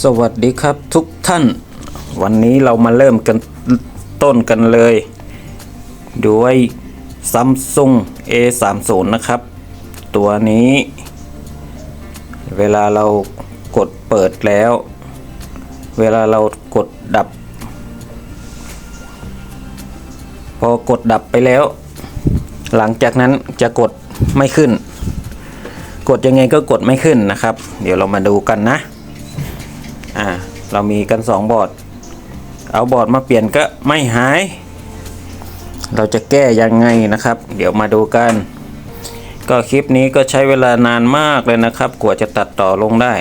สวัสดีครับทุกท่าน วันนี้เรามาเริ่มกันต้นกันเลย ด้วย Samsung A30 นะครับ ตัวนี้ เวลาเรากดเปิดแล้ว เวลาเรากดดับ พอกดดับไปแล้ว หลังจากนั้นจะกดไม่ขึ้น กดยังไงก็กดไม่ขึ้นนะครับ เดี๋ยวเรามาดูกันนะ อ่าเรามีกันสองบอร์ด เอาบอร์ดมาเปลี่ยนก็ไม่หาย เราจะแก้ยังไงนะครับ เดี๋ยวมาดูกัน ก็คลิปนี้ก็ใช้เวลานานมากเลยนะครับ กว่าจะตัดต่อลงได้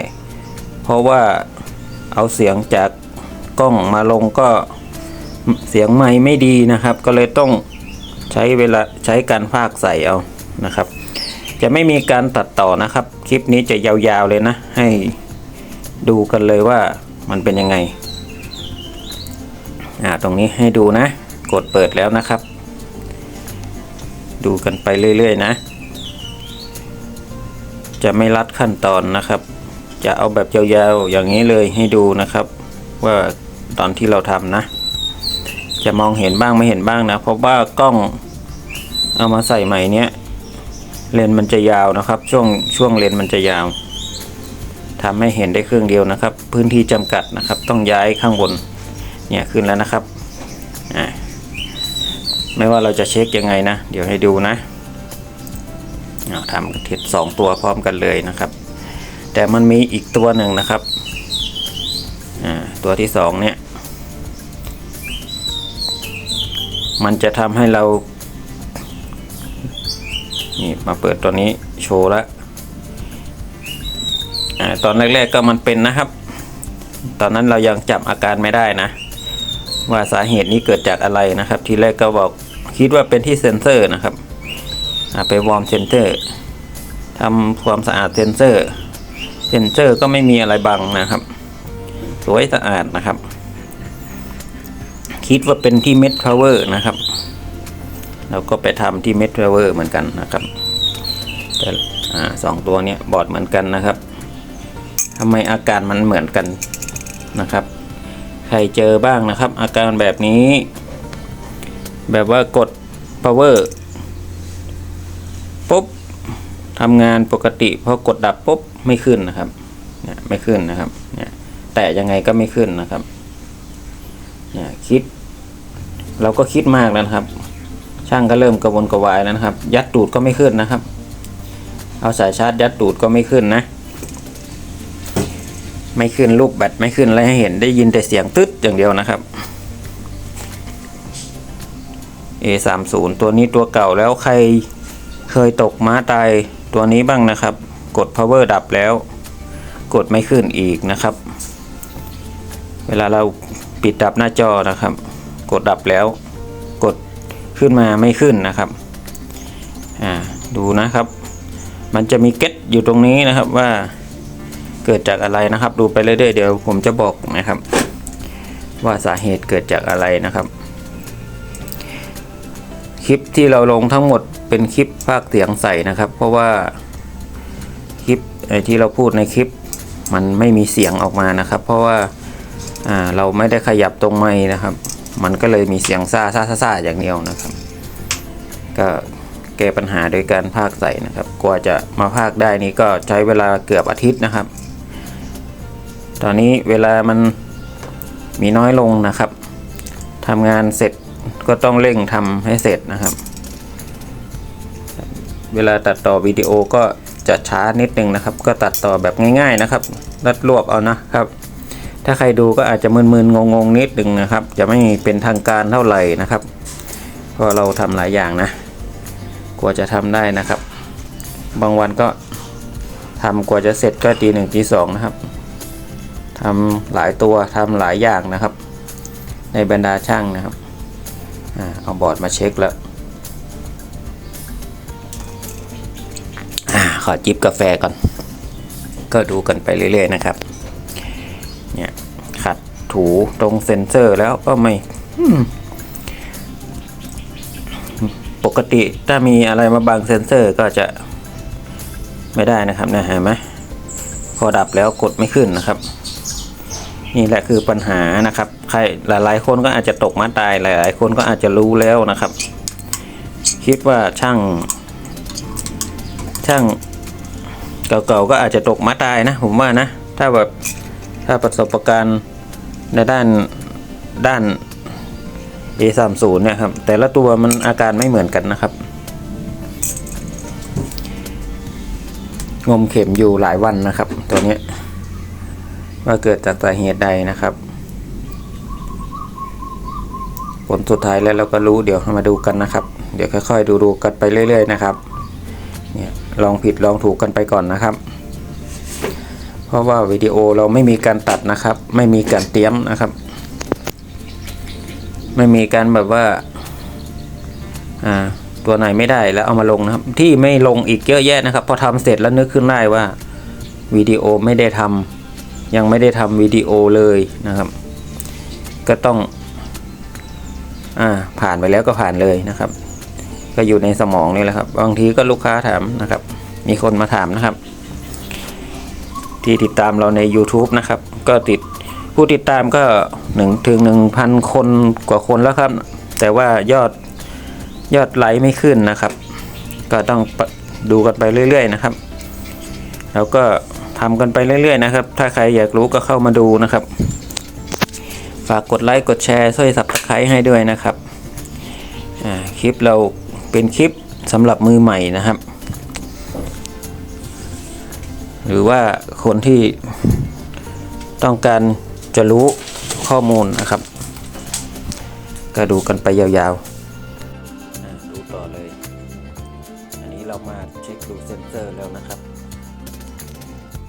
เพราะว่าเอาเสียงจากกล้องมาลงก็เสียงไม่ไม่ดีนะครับ ก็เลยต้องใช้เวลาใช้การพากใส่เอานะครับ จะไม่มีการตัดต่อนะครับ คลิปนี้จะยาวๆเลยนะ ให้ ดูกันเลยว่ามันเป็นยังไง อ่า ตรงนี้ให้ดูนะ กดเปิดแล้วนะครับ ดูกันไปเรื่อยๆนะ จะไม่รัดขั้นตอนนะครับ จะเอาแบบยาวๆอย่างนี้เลยให้ดูนะครับ ว่าตอนที่เราทำนะ จะมองเห็นบ้างไม่เห็นบ้างนะ เพราะว่ากล้องเอามาใส่ใหม่เนี้ยเลนมันจะยาวนะครับ ช่วงช่วงเลนมันจะยาว ทำให้เห็นได้เครื่องเดียวนะครับ พื้นที่จำกัดนะครับ ต้องย้ายข้างบนเนี่ยขึ้นแล้วนะครับไม่ว่าเราจะเช็คยังไงนะ เดี๋ยวให้ดูนะทำเทสสองตัวพร้อมกันเลยนะครับ แต่มันมีอีกตัวหนึ่งนะครับตัวที่สองเนี่ยมันจะทำให้เรานี่มาเปิดตัวนี้โชว์ล้วอา ตอนแรกๆก็มันเป็นนะครับ ตอนนั้นเรายังจับอาการไม่ได้นะ ว่าสาเหตุนี้เกิดจากอะไรนะครับ ทีแรกก็บอกคิดว่าเป็นที่เซ็นเซอร์นะครับไปวอร์มเซนเซอร์ทำความสะอาดเซนเซอร์ เซนเซอร์ก็ไม่มีอะไรบังนะครับ สวยสะอาดนะครับ คิดว่าเป็นที่เม็ดพาวเวอร์นะครับ เราก็ไปทำที่เม็ดพาวเวอร์เหมือนกันนะครับแต่สองตัวนี้บอดเหมือนกันนะครับ ทำไมอาการมันเหมือนกันนะครับ ใครเจอบ้างนะครับ อาการแบบนี้ แบบว่ากด power ปุ๊บทำงานปกติพอกดดับปุ๊บไม่ขึ้นนะครับเนี่ยไม่ขึ้นนะครับเนี่ยแต่ยังไงก็ไม่ขึ้นนะครับเนี่ยคิด เราก็คิดมากแล้วนะครับ ช่างก็เริ่มกระวนกระวายแล้วนะครับ ยัดตูดก็ไม่ขึ้นนะครับ เอาสายชาร์จยัดตูดก็ไม่ขึ้นนะ ไม่ขึ้นลูกแบตไม่ขึ้นอะไรให้เห็นได้ยินแต่เสียงตึ๊ดอย่างเดียวนะครับ A30 ตัวนี้ตัวเก่าแล้วใครเคยตกม้าตายตัวนี้บ้างนะครับ กด power ดับแล้ว กดไม่ขึ้นอีกนะครับ เวลาเราปิดดับหน้าจอนะครับ กดดับแล้ว กดขึ้นมาไม่ขึ้นนะครับอ่าดูนะครับ มันจะมีเก็ตอยู่ตรงนี้นะครับว่า เกิดจากอะไรนะครับ ดูไปเรื่อยๆเดี๋ยวผมจะบอกนะครับ ว่าสาเหตุเกิดจากอะไรนะครับ คลิปที่เราลงทั้งหมดเป็นคลิปภาคเสียงใส่นะครับ เพราะว่าคลิปที่เราพูดในคลิปมันไม่มีเสียงออกมานะครับ เพราะว่าเราไม่ได้ขยับตรงไม้นะครับ มันก็เลยมีเสียงซ่าซ่าซ่าอย่างเดียวนะครับ ก็แก้ปัญหาโดยการพากใส่นะครับ กว่าจะมาพากได้นี่ก็ใช้เวลาเกือบอาทิตย์นะครับ ตอนนี้เวลามันมีน้อยลงนะครับทำงานเสร็จก็ต้องเร่งทำให้เสร็จนะครับ เวลาตัดต่อวิดีโอก็จะช้านิดนึงนะครับ ก็ตัดต่อแบบง่ายๆนะครับ รัดรวบเอานะครับ ถ้าใครดูก็อาจจะมึนๆงงๆนิดนึงนะครับ จะไม่เป็นทางการเท่าไหร่นะครับเพราะเราทำหลายอย่างนะกว่าจะทำได้นะครับ บางวันก็ทำกว่าจะเสร็จก็ตีหนึ่งตีสองนะครับ ทำหลายตัวทำหลายอย่างนะครับ ในบรรดาช่างนะครับอเอาบอร์ดมาเช็คแล้วอขอจิบกาแฟก่อน ก็ดูกันไปเรื่อยๆนะครับ เนี่ยขัดถูตรงเซ็นเซอร์แล้วก็ไม่ปกติถ้ามีอะไรมาบังเซ็นเซอร์ก็จะไม่ได้นะครับเนะเห็นไหมพอดับแล้วกดไม่ขึ้นนะครับ นี่แหละคือปัญหานะครับ ใครหลายๆ คนก็อาจจะตกมาตายหลาย ๆ คนก็อาจจะรู้แล้วนะครับ คิดว่าช่าง ช่างเก่าๆก็อาจจะตกมาตายนะ ผมว่านะ ถ้าแบบถ้าประสบการณ์ในด้านด้าน A30 เนี่ยครับ แต่ละตัวมันอาการไม่เหมือนกันนะครับ งมเข็มอยู่หลายวันนะครับ ตัวนี้ ว่าเกิดจากสาเหตุใดนะครับ ผลสุดท้ายแล้วเราก็รู้เดี๋ยวมาดูกันนะครับ เดี๋ยวค่อยๆ ดูๆกันไปเรื่อย ๆ นะครับเนี่ยลองผิดลองถูกกันไปก่อนนะครับ เพราะว่าวิดีโอเราไม่มีการตัดนะครับ ไม่มีการเตรียมนะครับ ไม่มีการแบบว่าอ่าตัวไหนไม่ได้แล้วเอามาลงนะครับ ที่ไม่ลงอีกเยอะแยะนะครับ พอทำเสร็จแล้วนึกขึ้นได้ว่าวิดีโอไม่ได้ทำ ยังไม่ได้ทำวิดีโอเลยนะครับ ก็ต้องอ่าผ่านไปแล้วก็ผ่านเลยนะครับ ก็อยู่ในสมองนี่แหละครับ บางทีก็ลูกค้าถามนะครับ มีคนมาถามนะครับ ที่ติดตามเราใน YouTube นะครับ ก็ติดผู้ติดตามก็หนึ่งถึงหนึ่งพันคนกว่าคนแล้วครับ แต่ว่ายอดยอดไลค์ไม่ขึ้นนะครับ ก็ต้องดูกันไปเรื่อย ๆ นะครับ แล้วก็ ทำกันไปเรื่อย ๆ นะครับ ถ้าใครอยากรู้ก็เข้ามาดูนะครับ ฝากกดไลค์กดแชร์ช่วยสับสไครต์ให้ด้วยนะครับอ่าคลิปเราเป็นคลิปสำหรับมือใหม่นะครับ หรือว่าคนที่ต้องการจะรู้ข้อมูลนะครับ ก็ดูกันไปยาวๆ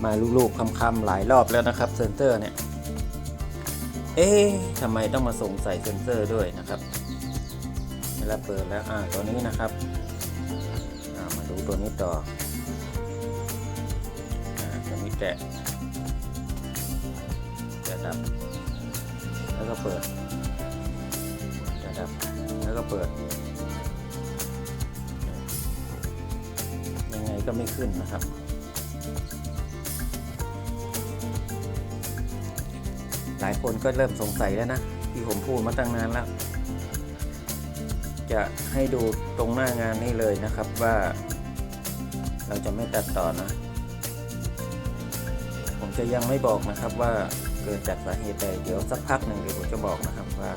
มาลูกๆคำๆหลายรอบแล้วนะครับเซนเซอร์เนี่ย เอ๊ะทำไมต้องมาส่งใส่เซนเซอร์ด้วยนะครับเวลาเปิดแล้วอ่าตัวนี้นะครับอ่ามาดูตัวนี้ต่ออ่าตัวนี้แตะจะดับ แล้วก็เปิดจะดับ แล้วก็เปิด ยังไงก็ไม่ขึ้นนะครับ หลายคนก็เริ่มสงสัยแล้วนะ ที่ผมพูดมาตั้งนานแล้ว จะให้ดูตรงหน้างานนี่เลยนะครับว่า เราจะไม่ตัดต่อนะ ผมจะยังไม่บอกนะครับว่าเกิดจากสาเหตุใดเดี๋ยวสักพักหนึ่งเดี๋ยวผมจะบอกนะครับว่า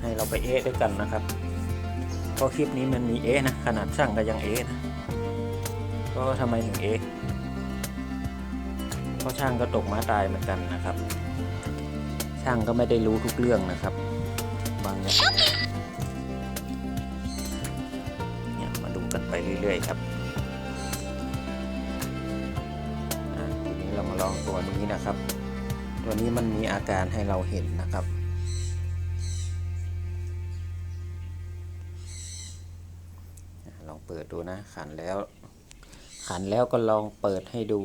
ให้เราไปเอะด้วยกันนะครับเพราะคลิปนี้มันมีเอะนะขนาดช่างก็ยังเอะนะก็ทำไมถึงเอะเพราะช่างก็ตกม้าตายเหมือนกันนะครับ ช่างก็ไม่ได้รู้ทุกเรื่องนะครับ บางอย่างเนี่ยมาดูกันไปเรื่อยๆครับทีนี้เรามาลองตัวนี้นะครับ ตัวนี้มันมีอาการให้เราเห็นนะครับลองเปิดดูนะขันแล้ว ขันแล้วก็ลองเปิดให้ดู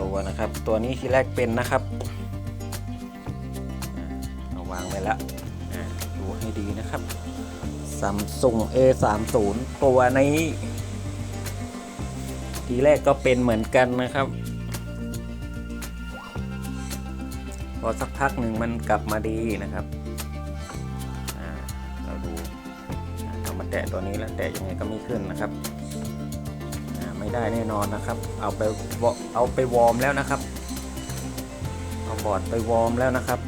ตัวนะครับ ตัวนี้ที่แรกเป็นนะครับเอาวางไว้แล้วดูให้ดีนะครับ Samsung A30 ตัวนี้ ทีแรกก็เป็นเหมือนกันนะครับ พอสักพักหนึ่งมันกลับมาดีนะครับเราดูเอามาแตะตัวนี้แล้วแตะยังไงก็ไม่ขึ้นนะครับ ไม่ได้แน่นอนนะครับ เอาไปเอาไปวอร์มแล้วนะครับ เอาบอร์ดไปวอร์มแล้วนะครับ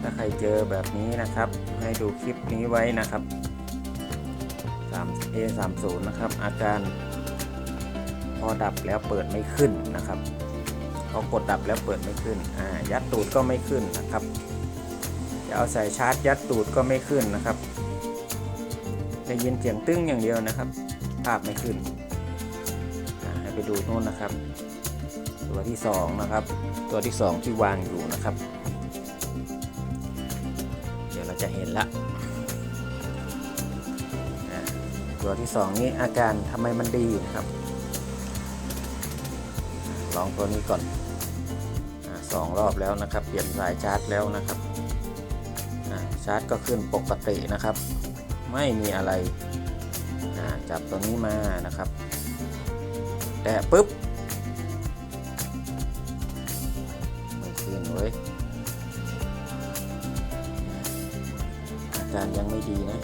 ถ้าใครเจอแบบนี้นะครับ ให้ดูคลิปนี้ไว้นะครับ 3 A 3 0นะครับ อาการพอดับแล้วเปิดไม่ขึ้นนะครับพอกดดับแล้วเปิดไม่ขึ้น อ่า ยัดตูดก็ไม่ขึ้นนะครับ จะเอาใส่ชาร์จยัดตูดก็ไม่ขึ้นนะครับ ได้ยินเสียงตึ้งอย่างเดียวนะครับ ภาพไม่ขึ้นให้ไปดูนู่นนะครับ ตัวที่สองนะครับ ตัวที่สองที่วางอยู่นะครับ เดี๋ยวเราจะเห็นละตัวที่สองนี้อาการทำไมมันดีนะครับ ลองตัวนี้ก่อนอสองรอบแล้วนะครับ เปลี่ยนสายชาร์จแล้วนะครับชาร์จก็ขึ้นปกตินะครับ ไม่มีอะไร จับตัวนี้มานะครับ แตะปุ๊บไม่ขึ้นเว้ยอาการยังไม่ดีนะ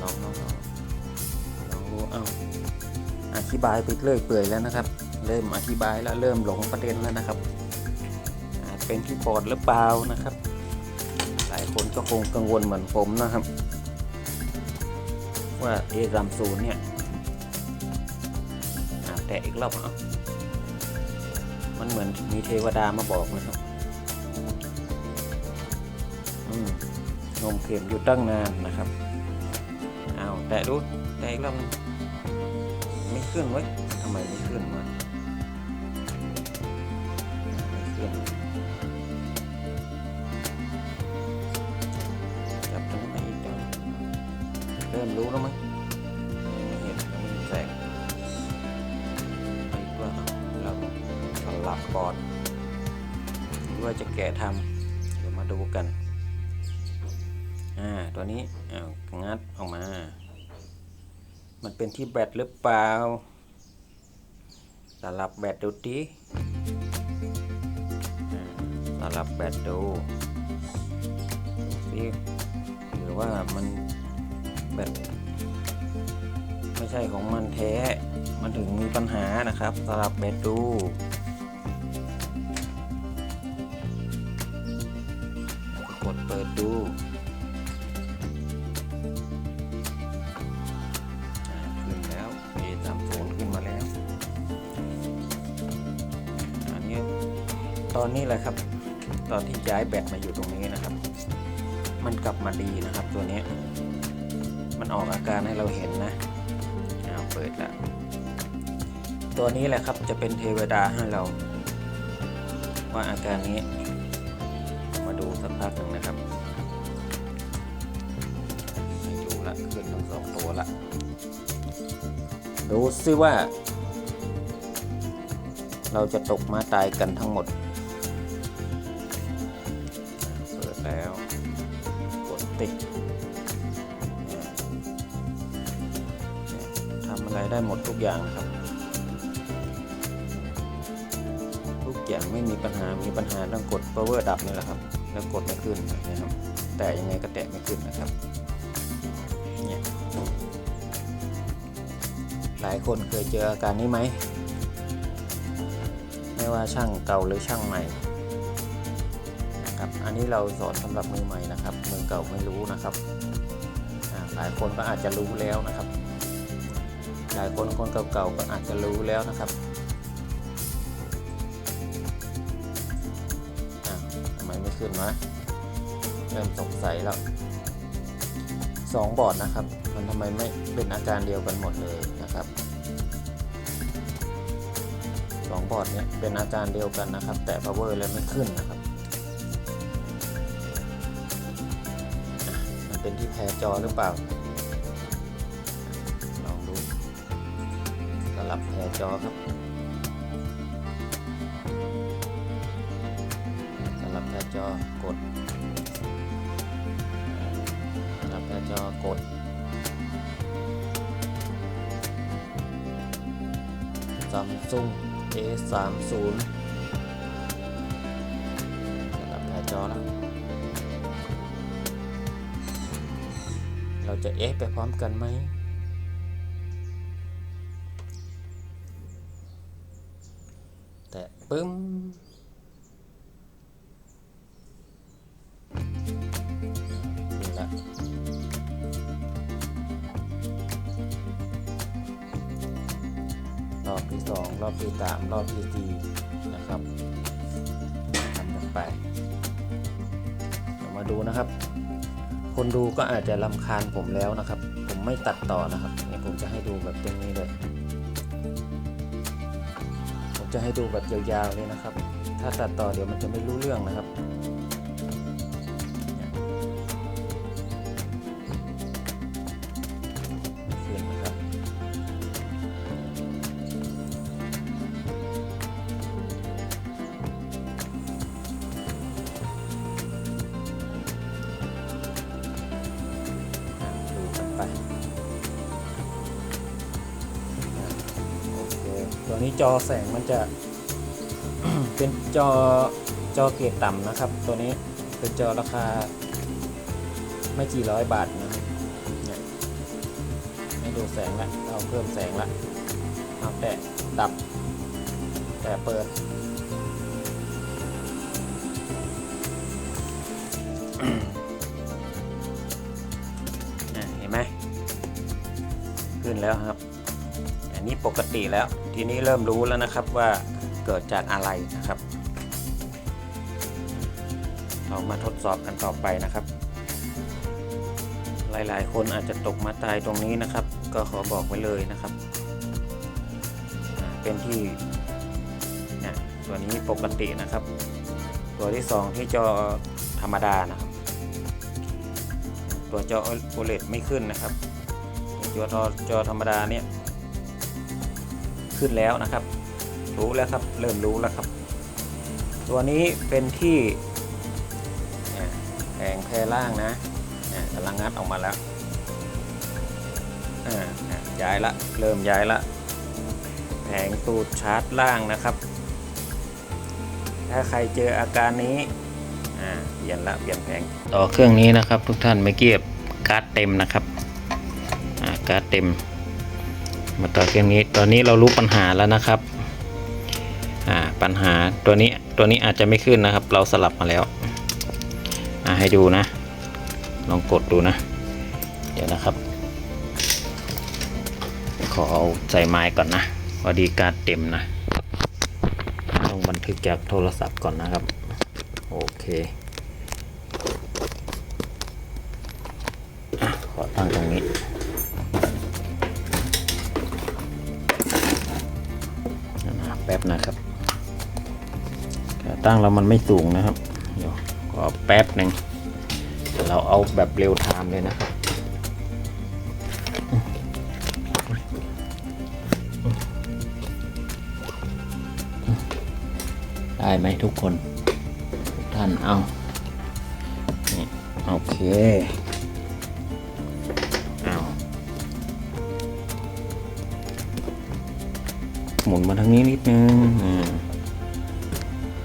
ลองลองลองลองดูเอาอธิบายไปเรื่อยเปื่อยแล้วนะครับ เริ่มอธิบายแล้วเริ่มหลงประเด็นแล้วนะครับเป็นที่บอร์ดหรือเปล่านะครับ หลายคนก็คงกังวลเหมือนผมนะครับ ว่า A30 เนี่ยแต่อีกรอบอามันเหมือนมีเทวดามาบอกนะครับอืมนมเข็มอยู่ตั้งนานนะครับ เอาแตะดูแตะอีกรอบไม่ขึ้นเว้ยทำไมไม่ขึ้นวะ รู้แล้วมั้งยังไม่เห็นยังไม่แสงไปว่าเราสลับก่อนหรือว่าจะแกะทำเดี๋ยวมาดูกันอ่าตัวนี้อางัดออกมา มันเป็นที่แบตหรือเปล่าสลับแบตดูดิสลับแบตดูดูสิหรือว่ามัน แบตไม่ใช่ของมันแท้ มันถึงมีปัญหานะครับสลับแบตดูกดเปิดดูขึ้นแล้ว A30 ขึ้นมาแล้วอันนี้ตอนนี้แหละครับ ตอนที่ย้ายแบตมาอยู่ตรงนี้นะครับ มันกลับมาดีนะครับตัวนี้ ออกอาการให้เราเห็นนะเอาเปิดล้วตัวนี้แหละครับจะเป็นเทวดาให้เรา ว่าอาการนี้ มาดูสักพักหนึ่งนะครับไม่ดูละขึ้นทั้งสองตัวละดูซิว่า เราจะตกมาตายกันทั้งหมด ไรได้หมดทุกอย่างนะครับ ทุกอย่างไม่มีปัญหา มีปัญหาเรื่องกด power ดับนี่แหละครับ แล้วกดไม่ขึ้นนะครับ แต่ยังไงก็แตะไม่ขึ้นนะครับ เนี่ยหลายคนเคยเจออาการนี้ไหม ไม่ว่าช่างเก่าหรือช่างใหม่นะครับ อันนี้เราสอนสำหรับมือใหม่นะครับ มือเก่าไม่รู้นะครับ หลายคนก็อาจจะรู้แล้วนะครับายคนคนเก่าๆก็อาจจะรู้แล้วนะครับทำไมไม่ขึ้นวะเริ่มสงสัยแล้วสองบอร์ดนะครับ มันทำไมไม่เป็นอาการเดียวกันหมดเลยนะครับสองบอร์ดเนี้ยเป็นอาการเดียวกันนะครับ แต่ power เลยไม่ขึ้นนะครับมันเป็นที่แพ้จอหรือเปล่า บแพ้จอครับสลับแพ้จอกดสลับแพ้จอกดซัมซุง A30 สลับแพ้จอแล้วเราจะเอไปพร้อมกันไหม ปึ้มนี่ละรอบที่สองรอบที่สามรอบที่สี่นะครับทำกันไปเดี๋ยวมาดูนะครับ คนดูก็อาจจะลำคาญผมแล้วนะครับ ผมไม่ตัดต่อนะครับเนี่ยผมจะให้ดูแบบตรงนี้เลย จะให้ดูแบบยาวๆเลยนะครับ ถ้าตัดต่อเดี๋ยวมันจะไม่รู้เรื่องนะครับ จอแสงมันจะ เป็นจอจอเกรดต่ำนะครับ ตัวนี้เป็นจอราคา ไม่กี่ร้อยบาทนะครับเนี่ยให้ดูแสงละเอาเพิ่มแสงละเอาแต่ดับ แต่เปิดเห็นไหมขึ้นแล้วครับ ปกติแล้ว ทีนี้เริ่มรู้แล้วนะครับว่าเกิดจากอะไรนะครับ เรามาทดสอบกันต่อไปนะครับ หลายๆ คนอาจจะตกมาตายตรงนี้นะครับ ก็ขอบอกไว้เลยนะครับเป็นที่เนี่ยตัวนี้ปกตินะครับ ตัวที่สองที่จอธรรมดานะครับ ตัวจอ OLED ไม่ขึ้นนะครับ ตัวจอจอธรรมดาเนี่ย ขึ้นแล้วนะครับ รู้แล้วครับ เริ่มรู้แล้วครับ ตัวนี้เป็นที่แผงแพรล่างนะกำลังงัดออกมาแล้วย้ายละเริ่มย้ายละแผงตูดชาร์จล่างนะครับ ถ้าใครเจออาการนี้เปลี่ยนละเปลี่ยนแผงต่อเครื่องนี้นะครับ ทุกท่านไม่เกียบการ์ดเต็มนะครับอ่าการ์ดเต็ม มาต่อเครื่องนี้ ตอนนี้เรารู้ปัญหาแล้วนะครับ อ่า ปัญหาตัวนี้ตัวนี้อาจจะไม่ขึ้นนะครับ เราสลับมาแล้ว อ่าให้ดูนะ ลองกดดูนะ เดี๋ยวนะครับ ขอเอาใส่ไม้ก่อนนะพอดีการ์ดเต็มนะ ต้องบันทึกจากโทรศัพท์ก่อนนะครับ โอเคอขอตั้ง บนะครับตั้งแล้วมันไม่สูงนะครับ เดี๋ยวขอแป๊บหนึ่งเดี๋ยวเราเอาแบบเร็วไทม์เลยนะได้ไหมทุกคน ท่านเอาโอเค หมุนมาทางนี้นิดนึงอ่า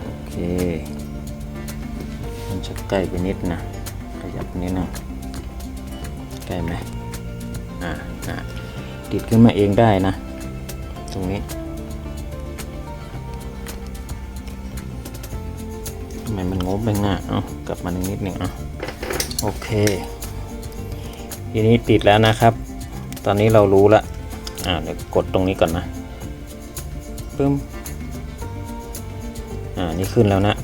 โอเค มันจะใกล้ไปนิดนะขยับนิดนะใกล้ไหมอ่าอ่าติดขึ้นมาเองได้นะ ตรงนี้ทำไมมันงบไปง่ะเอากลับมานิดหนึ่งเอาโอเค ทีนี้ติดแล้วนะครับ ตอนนี้เรารู้ละอ่าเดี๋ยวกดตรงนี้ก่อนนะ ปึ้มอ่านี่ขึ้นแล้วนะ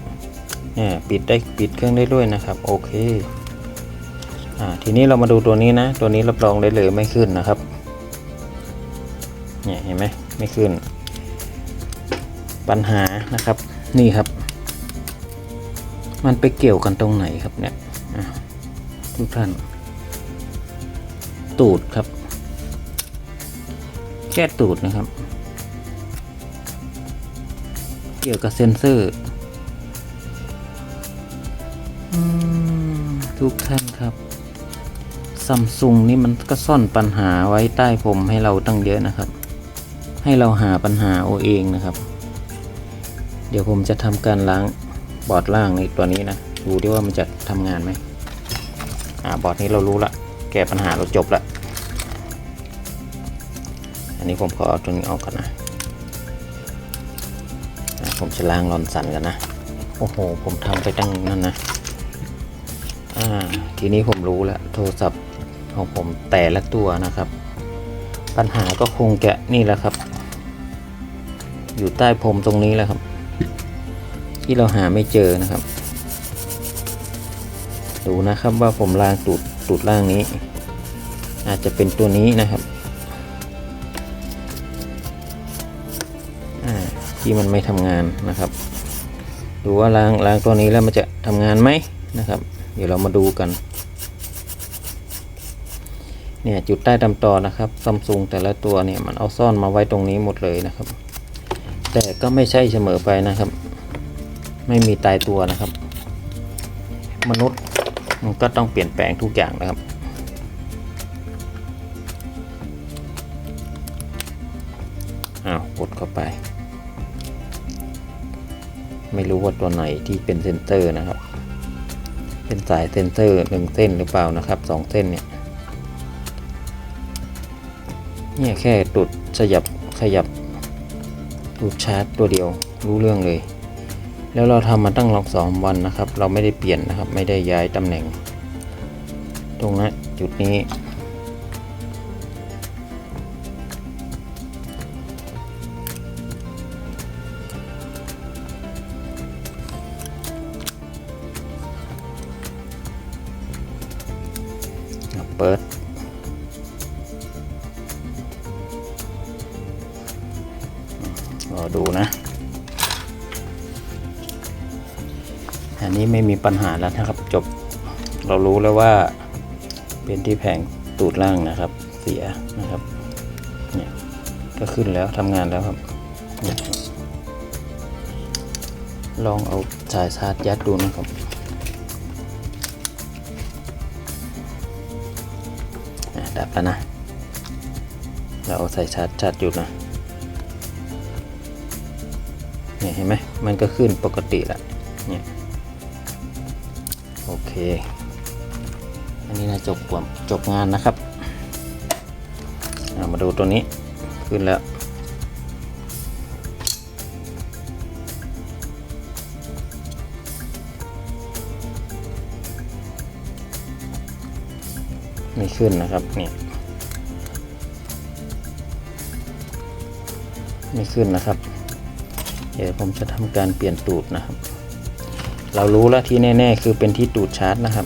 เนี่ยปิดได้ปิดเครื่องได้ด้วยนะครับโอเคอ่าทีนี้เรามาดูตัวนี้นะ ตัวนี้รับรองได้เลยไม่ขึ้นนะครับเนี่ยเห็นไหมไม่ขึ้น ปัญหานะครับนี่ครับ มันไปเกี่ยวกันตรงไหนครับเนี่ยทุกท่าน ตูดครับแค่ตูดนะครับ เกี่ยวกับเซนเซอร์ทุกท่านครับซัมซุงนี่มันก็ซ่อนปัญหาไว้ใต้ผมให้เราตั้งเยอะนะครับ ให้เราหาปัญหาเอาเองนะครับ เดี๋ยวผมจะทำการล้างบอร์ดล่างในตัวนี้นะ ดูดิว่ามันจะทำงานไหมอ่าบอร์ดนี้เรารู้ละแก้ปัญหาเราจบละอันนี้ผมขอเอาตัวนี้ออกก่อนนะ ผมจะล้างรอนสันกันนะ โอ้โห ผมทำไปตั้งนั่นนะ อ่า ทีนี้ผมรู้แล้ว โทรศัพท์ของผมแต่ละตัวนะครับ ปัญหาก็คงจะนี่แหละครับ อยู่ใต้ผมตรงนี้แหละครับ ที่เราหาไม่เจอนะครับ ดูนะครับว่าผมล้างตูดตูดล่างนี้ อาจจะเป็นตัวนี้นะครับ ที่มันไม่ทำงานนะครับ ดูว่าล้างล้างตัวนี้แล้วมันจะทำงานไหมนะครับ เดี๋ยวเรามาดูกัน เนี่ยจุดใต้ตำต่อนะครับซัมซุงแต่ละตัวเนี่ยมันเอาซ่อนมาไว้ตรงนี้หมดเลยนะครับ แต่ก็ไม่ใช่เสมอไปนะครับ ไม่มีตายตัวนะครับ มนุษย์มันก็ต้องเปลี่ยนแปลงทุกอย่างนะครับ ไม่รู้ว่าตัวไหนที่เป็นเซนเตอร์นะครับ เป็นสายเซนเตอร์หนึ่งเส้นหรือเปล่านะครับสองเส้นเนี่ยเนี่ยแค่ตุดขยับขยับตูดชาร์จตัวเดียวรู้เรื่องเลย แล้วเราทำมาตั้งลองสองวันนะครับ เราไม่ได้เปลี่ยนนะครับ ไม่ได้ย้ายตำแหน่ง ตรงนั้นจุดนี้ ปัญหาแล้วนะครับ จบเรารู้แล้วว่าเป็นที่แผงตูดล่างนะครับ เสียนะครับเนี่ยก็ขึ้นแล้วทำงานแล้วครับ ลองเอาสายชาร์จยัดดูนะครับดับแล้วนะ เราเอาใส่ชาร์จชาร์จอยู่นะเนี่ยเห็นไหมมันก็ขึ้นปกติละเนี่ย โอเค อันนี้นะจบกว่าจบงานนะครับามาดูตัวนี้ขึ้นแล้วไม่ขึ้นนะครับเนี่ยไม่ขึ้นนะครับ เดี๋ยวผมจะทำการเปลี่ยนตูดนะครับ เรารู้แล้วที่แน่ ๆ คือเป็นที่ตูดชาร์จนะครับ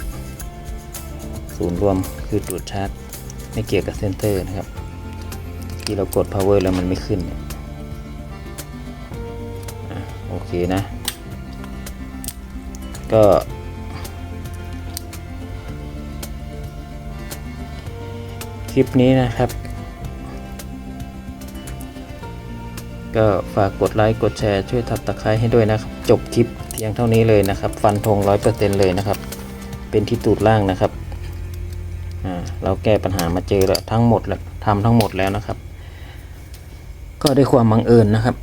ศูนย์รวมคือตูดชาร์จ ไม่เกี่ยวกับเซนเตอร์นะครับ ที่เรากด power แล้วมันไม่ขึ้นโอเคนะ ก็ คลิปนี้นะครับ ก็ฝากกดไลค์ กดแชร์ ช่วยทับตะไคร้ให้ด้วยนะครับ จบคลิป พียงเท่านี้เลยนะครับ ฟันธงร้อยเปอร์เซ็นเลยนะครับ เป็นที่ตูดล่างนะครับอ่าเราแก้ปัญหามาเจอแล้วทั้งหมดแล้วทำทั้งหมดแล้วนะครับ ก็ด้วยความบังเอิญนะครับ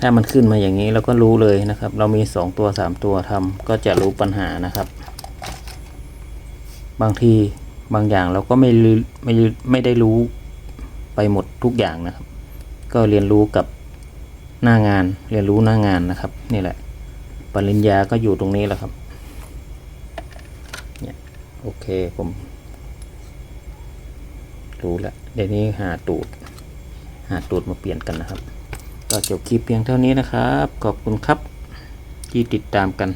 ถ้ามันขึ้นมาอย่างนี้เราก็รู้เลยนะครับ เรามีสองตัวสามตัวทำก็จะรู้ปัญหานะครับ บางทีบางอย่างเราก็ไม่ไม่รู้ไม่ได้รู้ไปหมดทุกอย่างนะครับ ก็เรียนรู้กับหน้างานเรียนรู้หน้างานนะครับ นี่แหละ ปริญญาก็อยู่ตรงนี้แหละครับเนี่ยโอเคผมรู้แล้วเดี๋ยวนี้หาตูด หาตูดมาเปลี่ยนกันนะครับ ก็จบคลิปเพียงเท่านี้นะครับ ขอบคุณครับที่ติดตามกัน